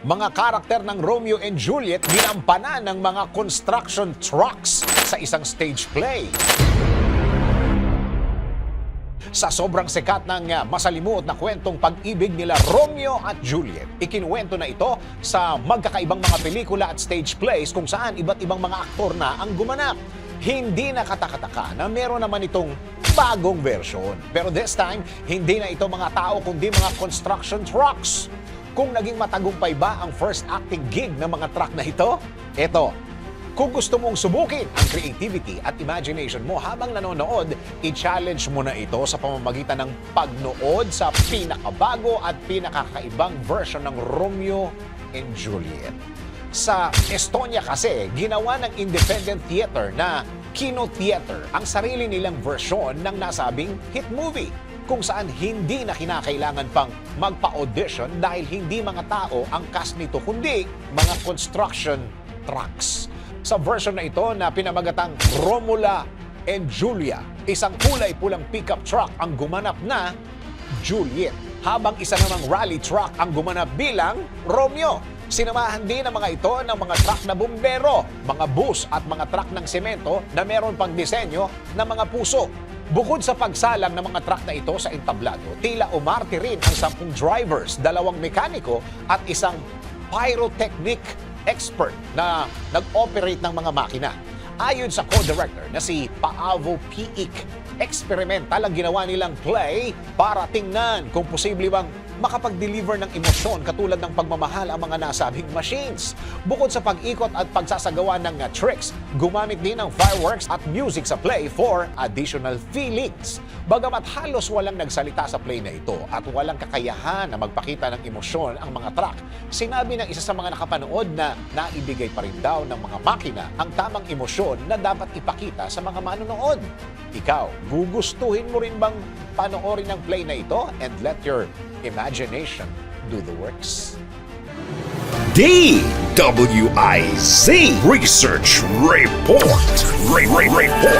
Mga karakter ng Romeo and Juliet ginampanan ng mga construction trucks sa isang stage play. Sa sobrang sikat ng uh, masalimuot na kwentong pag-ibig nila Romeo at Juliet, ikinuwento na ito sa magkakaibang mga pelikula at stage plays kung saan iba't ibang mga aktor na ang gumanap. Hindi nakatakataka na meron naman itong bagong version. Pero this time, hindi na ito mga tao kundi mga construction trucks. Kung naging matagumpay ba ang first acting gig ng mga truck na ito? Ito, kung gusto mong subukin ang creativity at imagination mo habang nanonood, i-challenge mo na ito sa pamamagitan ng pagnood sa pinakabago at pinakakaibang version ng Romeo and Juliet. Sa Estonia kasi, ginawa ng independent theater na Kino Theater ang sarili nilang version ng nasabing hit movie kung saan hindi na kinakailangan pang magpa-audition dahil hindi mga tao ang cast nito kundi mga construction trucks. Sa version na ito na pinamagatang Romula and Julia, isang kulay pulang pickup truck ang gumanap na Juliet, habang isa namang rally truck ang gumanap bilang Romeo. Sinamahan din ang mga ito ng mga truck na bumbero, mga bus at mga truck ng semento na meron pang disenyo ng mga puso. Bukod sa pagsalang ng mga truck na ito sa entablado, tila umarte rin ang sampung drivers, dalawang mekaniko at isang pyrotechnic expert na nag-operate ng mga makina. Ayon sa co-director na si Paavo Piik, experimental ang ginawa nilang play para tingnan kung posible bang makapag-deliver ng emosyon katulad ng pagmamahal ang mga nasabing machines. Bukod sa pag-ikot at pagsasagawa ng uh, tricks, gumamit din ng fireworks at music sa play for additional feelings. Bagamat halos walang nagsalita sa play na ito at walang kakayahan na magpakita ng emosyon ang mga truck, sinabi ng isa sa mga nakapanood na naibigay pa rin daw ng mga makina ang tamang emosyon na dapat ipakita sa mga manonood. Ikaw, gugustuhin mo rin bang panoorin ang play na ito and let your imagination do the works? DWIZ Research Report. Re- Re- Report.